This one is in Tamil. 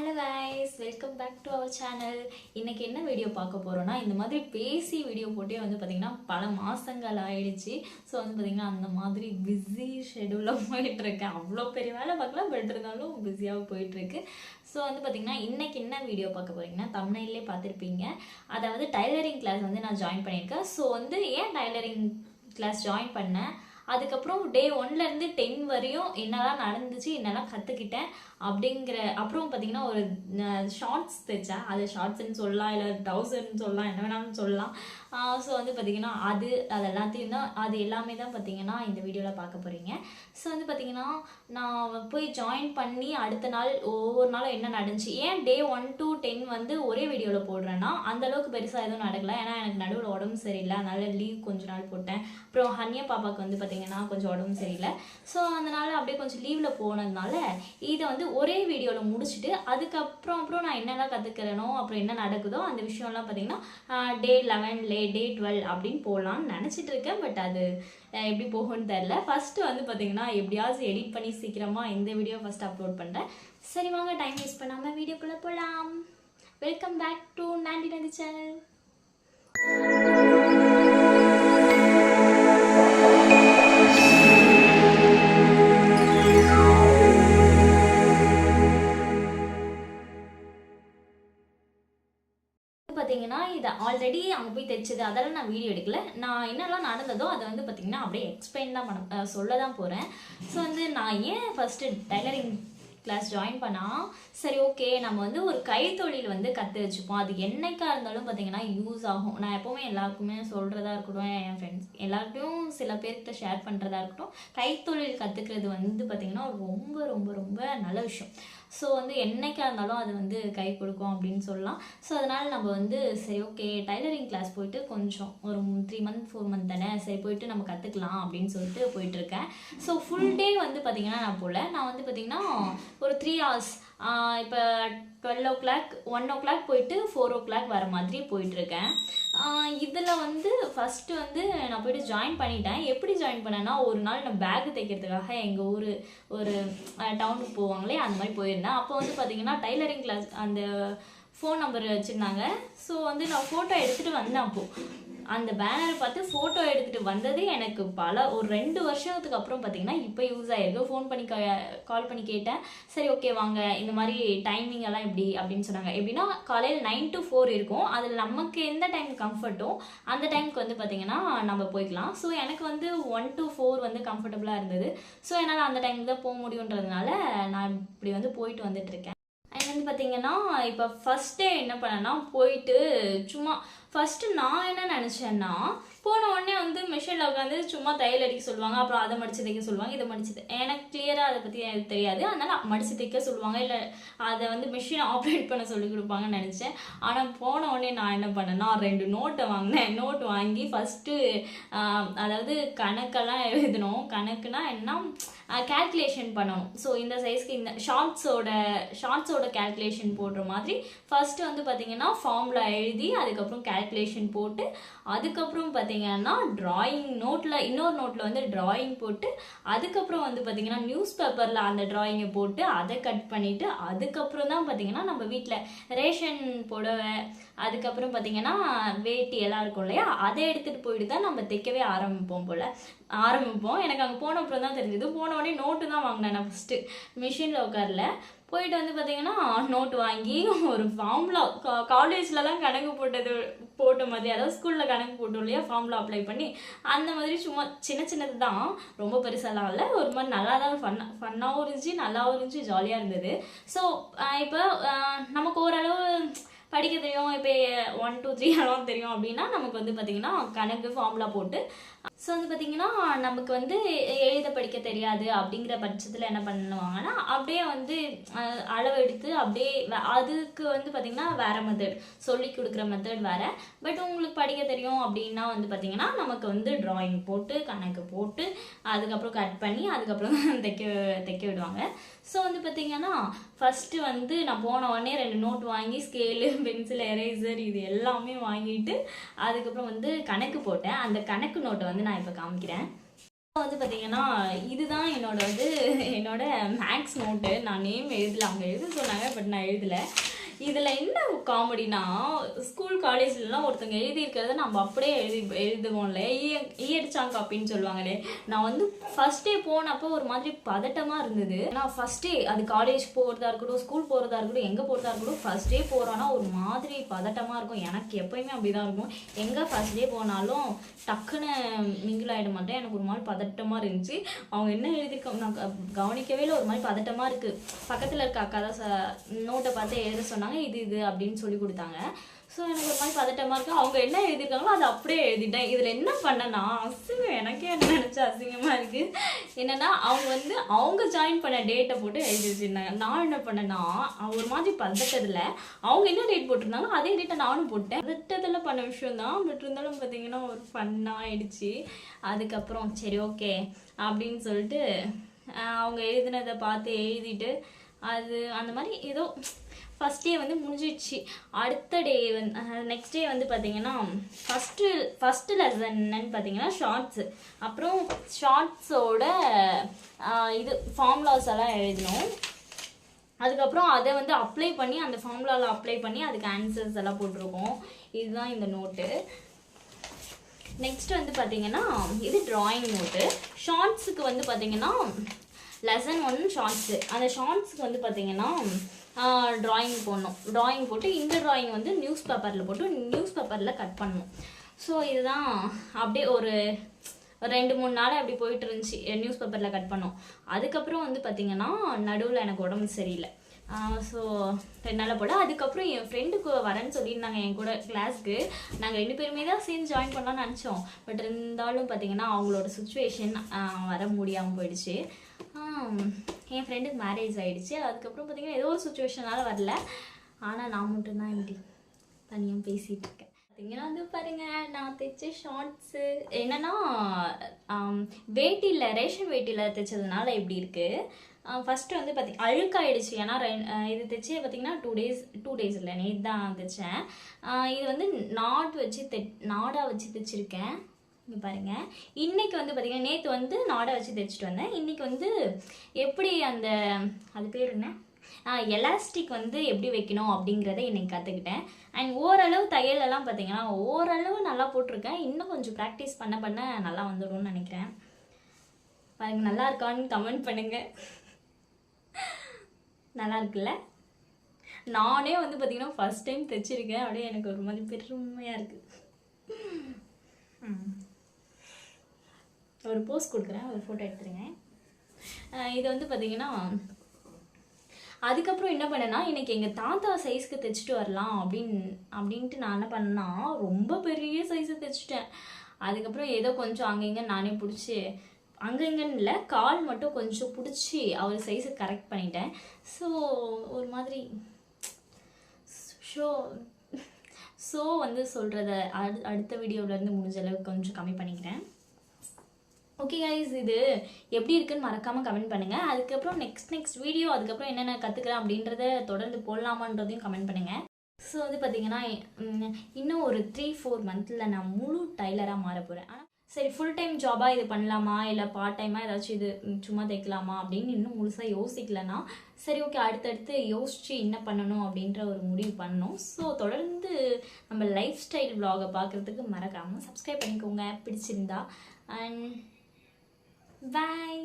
Hello guys welcome back to our channel இன்றைக்கி என்ன வீடியோ பார்க்க போகிறோன்னா இந்த மாதிரி பேசி வீடியோ போட்டே வந்து பார்த்திங்கன்னா பல மாதங்கள் ஆயிடுச்சு. ஸோ வந்து பார்த்திங்கன்னா அந்த மாதிரி பிஸி ஷெடியூலில் போயிட்டுருக்கேன் அவ்வளோ பெரிய வேலை பார்க்கலாம் பட் இருந்தாலும் பிஸியாக போயிட்டுருக்கு. ஸோ வந்து பார்த்திங்கன்னா இன்றைக்கி என்ன வீடியோ பார்க்க போகிறீங்கன்னா தமிழ்லேயே பார்த்துருப்பீங்க. அதாவது டைலரிங் கிளாஸ் வந்து நான் ஜாயின் பண்ணியிருக்கேன். ஸோ வந்து ஏன் டைலரிங் கிளாஸ் ஜாயின் பண்ணேன்? அதுக்கப்புறம் டே ஒன்லேருந்து டென் வரையும் என்னெல்லாம் நடந்துச்சு என்னெல்லாம் கற்றுக்கிட்டேன் அப்படிங்கிற அப்புறம் பார்த்தீங்கன்னா ஒரு ஷார்ட்ஸ் தைச்சேன் அது ஷார்ட்ஸ்ன்னு சொல்லலாம் இல்லை ட்ரௌசர்னு சொல்லலாம் என்ன வேணாலும் சொல்லலாம். ஸோ வந்து பார்த்தீங்கன்னா அது அது எல்லாத்தையும் தான் அது எல்லாமே தான் பார்த்தீங்கன்னா இந்த வீடியோவில் பார்க்க போகிறீங்க ஸோ வந்து பார்த்தீங்கன்னா நான் போய் ஜாயின் பண்ணி அடுத்த நாள் ஒவ்வொரு நாளும் என்ன நடந்துச்சு ஏன் டே ஒன் டு டென் வந்து ஒரே வீடியோவில் போடுறேன்னா அந்த அளவுக்கு பெருசாக எதுவும் நடக்கலை. ஏன்னா எனக்கு நடுவில் உடம்பு சரியில்லை அதனால் லீவ் கொஞ்ச நாள் போட்டேன். அப்புறம் ஹன்யா பாப்பாவுக்கு வந்து பார்த்தீங்கன்னா கொஞ்சம் உடம்பு சரியில்லை. ஸோ அதனால் அப்படியே கொஞ்சம் லீவில் போனதுனால இதை வந்து ஒரே வீடியோவில் முடிச்சுட்டு அதுக்கப்புறம் அப்புறம் நான் என்னெல்லாம் கற்றுக்கிறேனோ அப்புறம் என்ன நடக்குதோ அந்த விஷயம்லாம் பார்த்தீங்கன்னா டே லெவன் லே டே டுவெல் அப்படின்னு போடலான்னு நினச்சிட்டு இருக்கேன். பட் அது எப்படி போகும்னு தெரில ஃபஸ்ட்டு வந்து பார்த்தீங்கன்னா எப்படியாவது எடிட் பண்ணி சீக்கிரமாக இந்த வீடியோ ஃபஸ்ட் அப்லோட் பண்ணுறேன் சரி வாங்க டைம் வேஸ்ட் பண்ணாமல் வீடியோக்குள்ளே போகலாம் வெல்கம் பேக் டு நாண்டி நந்தி சேனல் இதை அங்கே போய் தைச்சது அதெல்லாம் நான் வீடியோ எடுக்கல. நான் என்னெல்லாம் நடந்ததோ அதை வந்து பார்த்தீங்கன்னா அப்படியே எக்ஸ்பிளைன் தான் பண்ண சொல்ல தான் போகிறேன் ஸோ வந்து நான் ஏன் ஃபஸ்ட்டு டைலரிங் கிளாஸ் ஜாயின் பண்ணால் சரி ஓகே நம்ம வந்து ஒரு கைத்தொழில் வந்து கற்று வச்சுப்போம். அது என்னைக்கா இருந்தாலும் பார்த்தீங்கன்னா யூஸ் ஆகும். நான் எப்போவுமே எல்லாருக்குமே சொல்கிறதா இருக்கட்டும் என் ஃப்ரெண்ட்ஸ் எல்லார்ட்டையும் சில பேர்கிட்ட ஷேர் பண்ணுறதா இருக்கட்டும் கைத்தொழில் கற்றுக்கிறது வந்து பார்த்திங்கன்னா ரொம்ப ரொம்ப ரொம்ப நல்ல விஷயம். ஸோ வந்து என்றைக்காக இருந்தாலும் அது வந்து கை கொடுக்கும் அப்படின்னு சொல்லலாம். ஸோ அதனால் நம்ம வந்து சரி ஓகே டைலரிங் கிளாஸ் போயிட்டு கொஞ்சம் ஒரு த்ரீ மந்த் ஃபோர் மந்த் தானே? சரி போயிட்டு நம்ம கற்றுக்கலாம் அப்படின்னு சொல்லிட்டு போயிட்டுருக்கேன் ஸோ ஃபுல் டே வந்து பார்த்திங்கன்னா நான் போகல நான் வந்து பார்த்திங்கன்னா ஒரு த்ரீ ஹவர்ஸ் இப்போ twelve o'clock one o'clock போயிட்டு ஃபோர் ஓ கிளாக் வர மாதிரி போயிட்டுருக்கேன். இதில் வந்து ஃபஸ்ட்டு வந்து நான் போயிட்டு ஜாயின் பண்ணிட்டேன். எப்படி ஜாயின் பண்ணேன்னா ஒரு நாள் நான் பேக் தைக்கிறதுக்காக எங்கள் ஊர் ஒரு டவுனுக்கு போவாங்களே அந்த மாதிரி போயிருந்தேன். அப்போ வந்து பார்த்தீங்கன்னா டைலரிங் கிளாஸ் அந்த ஃபோன் நம்பர் வச்சுருந்தாங்க. ஸோ வந்து நான் ஃபோட்டோ எடுத்துகிட்டு வந்தேன் அப்போது அந்த பேனரை பார்த்து ஃபோட்டோ எடுத்துகிட்டு வந்ததே எனக்கு பல ஒரு ரெண்டு வருஷத்துக்கு அப்புறம் பார்த்தீங்கன்னா இப்போ யூஸ் ஆயிருக்கு. ஃபோன் பண்ணி கால் பண்ணி கேட்டேன். சரி ஓகே வாங்க. இந்த மாதிரி டைமிங் எல்லாம் எப்படி? அப்படின்னு சொன்னாங்க. எப்படின்னா காலையில் நைன் டு ஃபோர் இருக்கும். அதில் நமக்கு எந்த டைம் கம்ஃபர்ட்டோ அந்த டைமுக்கு வந்து பார்த்தீங்கன்னா நம்ம போய்க்கலாம். ஸோ எனக்கு வந்து ஒன் டு ஃபோர் வந்து கம்ஃபர்டபுளாக இருந்தது. ஸோ என்னால் அந்த டைமுக்கு தான் போக முடியுன்றதுனால நான் இப்படி வந்து போயிட்டு வந்துட்டு இருக்கேன். அண்ட் வந்து பார்த்தீங்கன்னா இப்போ ஃபஸ்ட் டே என்ன பண்ணேன்னா போயிட்டு சும்மா ஃபஸ்ட்டு நான் என்ன நினச்சேன்னா போன உடனே வந்து மிஷினில் உட்காந்து சும்மா தையல் அடிக்க சொல்லுவாங்க. அப்புறம் அதை மடித்து தைக்க சொல்லுவாங்க இதை மடிச்சு எனக்கு கிளியராக அதை பற்றி எனக்கு தெரியாது. அதனால் மடித்து தைக்க சொல்லுவாங்க. இல்லை அதை வந்து மிஷினை ஆப்ரேட் பண்ண சொல்லி கொடுப்பாங்கன்னு நினச்சேன். ஆனால் போன உடனே நான் என்ன பண்ணேன்னா ரெண்டு நோட்டை வாங்கினேன். நோட் வாங்கி ஃபஸ்ட்டு அதாவது கணக்கெல்லாம் எழுதணும். கணக்குனா என்ன? கேல்குலேஷன் பண்ணணும். ஸோ இந்த சைஸ்க்கு இந்த ஷார்ட்ஸோட ஷார்ட்ஸோட கேல்குலேஷன் போடுற மாதிரி ஃபஸ்ட்டு வந்து பார்த்திங்கன்னா ஃபார்முலா எழுதி அதுக்கப்புறம் கேல்குலேஷன் போட்டு அதுக்கப்புறம் பார்த்திங்கன்னா டிராயிங் நோட்டில் இன்னொரு நோட்டில் வந்து ட்ராயிங் போட்டு அதுக்கப்புறம் வந்து பார்த்தீங்கன்னா நியூஸ் பேப்பரில் அந்த ட்ராயிங்கை போட்டு அதை கட் பண்ணிவிட்டு அதுக்கப்புறம் தான் பார்த்தீங்கன்னா நம்ம வீட்டில் ரேஷன் புடவை அதுக்கப்புறம் பார்த்தீங்கன்னா வேட்டி எல்லாம் இருக்கும் இல்லையா? அதை எடுத்துகிட்டு போயிட்டு தான் நம்ம தைக்கவே ஆரம்பிப்போம் போல். ஆரம்பிப்போம். எனக்கு அங்கே போன அப்புறம் தான் தெரிஞ்சது. போன உடனே நோட்டு தான் வாங்கினேன் நான் ஃபஸ்ட்டு மிஷினில் உட்காரல. போயிட்டு வந்து பார்த்தீங்கன்னா நோட் வாங்கி ஒரு ஃபார்முலா காலேஜ்லலாம் கணக்கு போட்டது போட்ட மாதிரி அதாவது ஸ்கூலில் கணக்கு போட்டோம் இல்லையா ஃபார்முலா அப்ளை பண்ணி அந்த மாதிரி சும்மா சின்ன சின்னது தான் ரொம்ப பெருசாலாம் இல்லை. ஒரு மாதிரி நல்லா தான் ஃபன் ஃபன்னாகவும் இருந்துச்சு நல்லாவும் இருந்துச்சு ஜாலியாக இருந்தது. ஸோ இப்போ நமக்கு ஓரளவு படிக்க தெரியும் இப்போ ஒன் டூ த்ரீ அளவு தெரியும் அப்படின்னா நமக்கு வந்து பார்த்திங்கன்னா கணக்கு ஃபார்முலா போட்டு ஸோ வந்து பார்த்திங்கன்னா நமக்கு வந்து எழுத படிக்க தெரியாது அப்படிங்கிற பட்சத்தில் என்ன பண்ணுவாங்கன்னா அப்படியே வந்து அளவு எடுத்து அப்படியே அதுக்கு வந்து பார்த்திங்கன்னா வேறு மெத்தட் சொல்லி கொடுக்குற மெத்தட் வேறு. பட் உங்களுக்கு படிக்க தெரியும் அப்படின்னா வந்து பார்த்திங்கன்னா நமக்கு வந்து ட்ராயிங் போட்டு கணக்கு போட்டு அதுக்கப்புறம் கட் பண்ணி அதுக்கப்புறம் தைக்க தைக்க விடுவாங்க. ஸோ வந்து பார்த்திங்கன்னா ஃபஸ்ட்டு வந்து நான் போன உடனே ரெண்டு நோட் வாங்கி ஸ்கேலு பென்சில் எரேசர் இது எல்லாமே வாங்கிட்டு அதுக்கப்புறம் வந்து கணக்கு போட்டேன். அந்த கணக்கு நோட்டை வந்து நான் இப்போ காமிக்கிறேன். வந்து பார்த்தீங்கன்னா இதுதான் என்னோட வந்து என்னோட மேக்ஸ் நோட்டு நான் நேம் எழுதல. அவங்க எழுத சொன்னாங்க பட் நான் எழுதலை. இதில் என்ன காமெடினா ஸ்கூல் காலேஜ்லலாம் ஒருத்தவங்க எழுதியிருக்கிறத நம்ம அப்படியே எழுதி எழுதுவோம்ல. ஈ அடிச்சாங்க அப்படின்னு சொல்லுவாங்களே. நான் வந்து ஃபர்ஸ்ட் டே போனப்போ ஒரு மாதிரி பதட்டமாக இருந்தது. நான் ஃபர்ஸ்ட் டே அது காலேஜ் போகிறதா இருக்கட்டும் ஸ்கூல் போகிறதா இருக்கட்டும் எங்கே போகிறதா இருக்கட்டும் ஃபர்ஸ்ட் டே போகிறோன்னா ஒரு மாதிரி பதட்டமாக இருக்கும். எனக்கு எப்பயுமே அப்படி தான் இருக்கும். எங்கே ஃபர்ஸ்ட் டே போனாலும் டக்குன்னு மிங்கிள் ஆகிட மாட்டேன். எனக்கு ஒரு மாதிரி பதட்டமாக இருந்துச்சு. அவங்க என்ன எழுதியிருக்காங்க நான் க- கவனிக்கவே இல்லை. ஒரு மாதிரி பதட்டமாக இருக்குது பக்கத்தில் இருக்க அக்கா தான் ச நோட்டை பார்த்து எழுத சொன்னாங்க இது இது அப்படின்னு சொல்லி கொடுத்தாங்க. ஸோ எனக்கு ஒரு மாதிரி பதட்டமாக இருக்கு. அவங்க என்ன எழுதியிருக்காங்களோ அதை அப்படியே எழுதிட்டேன். இதில் என்ன பண்ணேன்னா அசிங்கம். எனக்கே என்ன நினச்சா அசிங்கமாக இருக்குது என்னென்னா அவங்க வந்து அவங்க ஜாயின் பண்ண டேட்டை போட்டு எழுதி வச்சுருந்தாங்க நான் என்ன பண்ணேன்னா ஒரு மாதிரி பதட்டத்தில் அவங்க என்ன டேட் போட்டிருந்தாங்களோ அதே டேட்டை நானும் போட்டேன். பதட்டத்தில் பண்ண விஷயம் தான் பட் இருந்தாலும் பார்த்தீங்கன்னா ஒரு ஃபன்னாக ஆயிடுச்சு. அதுக்கப்புறம் சரி ஓகே அப்படின்னு சொல்லிட்டு அவங்க எழுதினதை பார்த்து எழுதிட்டு அது அந்த மாதிரி ஏதோ ஃபஸ்ட் டே வந்து முடிஞ்சிடுச்சு. அடுத்த டே வந்து நெக்ஸ்ட் டே வந்து பார்த்தீங்கன்னா ஃபஸ்ட்டு ஃபஸ்ட்டு லெசன் என்னன்னு பார்த்தீங்கன்னா ஷார்ட்ஸு அப்புறம் ஷார்ட்ஸோட இது ஃபார்முலாஸ் எல்லாம் எழுதணும். அதுக்கப்புறம் அதை வந்து அப்ளை பண்ணி அந்த ஃபார்முலாவில் அப்ளை பண்ணி அதுக்கு ஆன்சர்ஸ் எல்லாம் போட்டிருக்கோம். இதுதான் இந்த நோட்டு நெக்ஸ்ட் வந்து பார்த்தீங்கன்னா இது ட்ராயிங் நோட்டு ஷார்ட்ஸுக்கு வந்து பார்த்தீங்கன்னா லெசன் ஒன் ஷார்ட்ஸு அந்த ஷார்ட்ஸுக்கு வந்து பார்த்தீங்கன்னா ட்ராயிங் போடணும். ட்ராயிங் போட்டு இந்த ட்ராயிங் வந்து நியூஸ் பேப்பரில் போட்டு நியூஸ் பேப்பரில் கட் பண்ணணும். ஸோ இதுதான் அப்படியே ஒரு ரெண்டு மூணு நாள் அப்படி போயிட்டு இருந்துச்சு. நியூஸ் பேப்பரில் கட் பண்ணோம். அதுக்கப்புறம் வந்து பார்த்திங்கன்னா நடுவில் எனக்கு உடம்பு சரியில்லை. ஸோ ரெண்டு போட அதுக்கப்புறம் என் ஃப்ரெண்டுக்கு வரேன்னு சொல்லியிருந்தாங்க என் கூட கிளாஸ்க்கு நாங்கள் ரெண்டு பேருமே தான் சேர்ந்து ஜாயின் பண்ணலாம்னு நினச்சோம். பட் இருந்தாலும் பார்த்தீங்கன்னா அவங்களோட சுச்சுவேஷன் வர முடியாமல் போயிடுச்சு. என் ஃப்ரெண்டுக்கு மேரேஜ் ஆகிடுச்சு அதுக்கப்புறம் பார்த்தீங்கன்னா ஏதோ ஒரு சுச்சுவேஷனால் வரல. ஆனால் நான் மட்டும்தான் இப்படி தனியாக பேசிகிட்டு இருக்கேன். பார்த்தீங்கன்னா வந்து பாருங்கள் நான் தைச்ச ஷார்ட்ஸு என்னன்னா வேட்டியில் ரேஷன் வேட்டியில் தைச்சதுனால எப்படி இருக்குது ஃபஸ்ட்டு வந்து பார்த்தி அழுக்காயிடுச்சு. ஏன்னா ரெண்- இது தைச்சி பார்த்தீங்கன்னா டூ டேஸ் டூ டேஸ் இல்லை நேற்று தான் தைச்சேன். இது வந்து நாட் வச்சு தை நாடாக வச்சு தைச்சிருக்கேன். இங்கே பாருங்க. இன்னைக்கு வந்து பார்த்தீங்கன்னா நேற்று வந்து நாடை வச்சு தைச்சிட்டு வந்தேன். இன்னைக்கு வந்து எப்படி அந்த அது பேர் என்ன? எலாஸ்டிக் வந்து எப்படி வைக்கணும் அப்படிங்கிறத இன்னைக்கு கற்றுக்கிட்டேன் அண்ட் ஓரளவு தையலெல்லாம் பார்த்திங்கன்னா பார்த்தீங்கன்னா ஓரளவு நல்லா போட்டிருக்கேன். இன்னும் கொஞ்சம் ப்ராக்டிஸ் பண்ண பண்ண நல்லா வந்துடும்னு நினைக்கிறேன். பாருங்க நல்லா இருக்கான்னு கமெண்ட் பண்ணுங்க. நல்லா இருக்குல்ல? நானே வந்து பார்த்தீங்கன்னா ஃபஸ்ட் டைம் தைச்சிருக்கேன். அப்படியே எனக்கு ஒரு மாதிரி பெருமையாக இருக்குது ஒரு போஸ் கொடுக்குறேன் ஒரு ஃபோட்டோ எடுத்துருங்க. இதை இது வந்து பார்த்தீங்கன்னா அதுக்கப்புறம் என்ன பண்ணேன்னா எனக்கு எங்கள் தாத்தா சைஸ்க்கு தைச்சிட்டு வரலாம் அப்படின்னு அப்படின்ட்டு நான் என்ன பண்ணேன்னா ரொம்ப பெரிய சைஸை தைச்சிட்டேன். அதுக்கப்புறம் ஏதோ கொஞ்சம் அங்கங்கே நானே பிடிச்சி அங்கங்கன்னு இல்லை கால் மட்டும் கொஞ்சம் பிடிச்சி அவர் சைஸை கரெக்ட் பண்ணிட்டேன். ஸோ ஒரு மாதிரி ஷோ ஸோ வந்து சொல்கிறத அடு அடுத்த வீடியோவிலேருந்து முடிஞ்ச அளவுக்கு கொஞ்சம் கம்மி பண்ணிக்கிறேன். ஓகே கைஸ் இது எப்படி இருக்குன்னு மறக்காமல் கமெண்ட் பண்ணுங்கள் அதுக்கப்புறம் நெக்ஸ்ட் நெக்ஸ்ட் வீடியோ அதுக்கப்புறம் என்னென்ன கற்றுக்கலாம் அப்படின்றத தொடர்ந்து போடலாமான்றதையும் கமெண்ட் பண்ணுங்கள் ஸோ வந்து பார்த்தீங்கன்னா இன்னும் ஒரு த்ரீ ஃபோர் மந்தில் நான் முழு டைலராக மாற போகிறேன் ஆனால் சரி ஃபுல் டைம் ஜாபாக இது பண்ணலாமா? இல்லை பார்ட் டைமாக ஏதாச்சும் இது சும்மா தைக்கலாமா அப்படின்னு இன்னும் முழுசாக யோசிக்கலனா சரி ஓகே அடுத்தடுத்து யோசித்து என்ன பண்ணணும் அப்படின்ற ஒரு முடிவு பண்ணணும். ஸோ தொடர்ந்து நம்ம லைஃப் ஸ்டைல் vlog-அ பார்க்குறதுக்கு மறக்காமல் சப்ஸ்கிரைப் பண்ணிக்கோங்க. பிடிச்சிருந்தா அண்ட் பாய்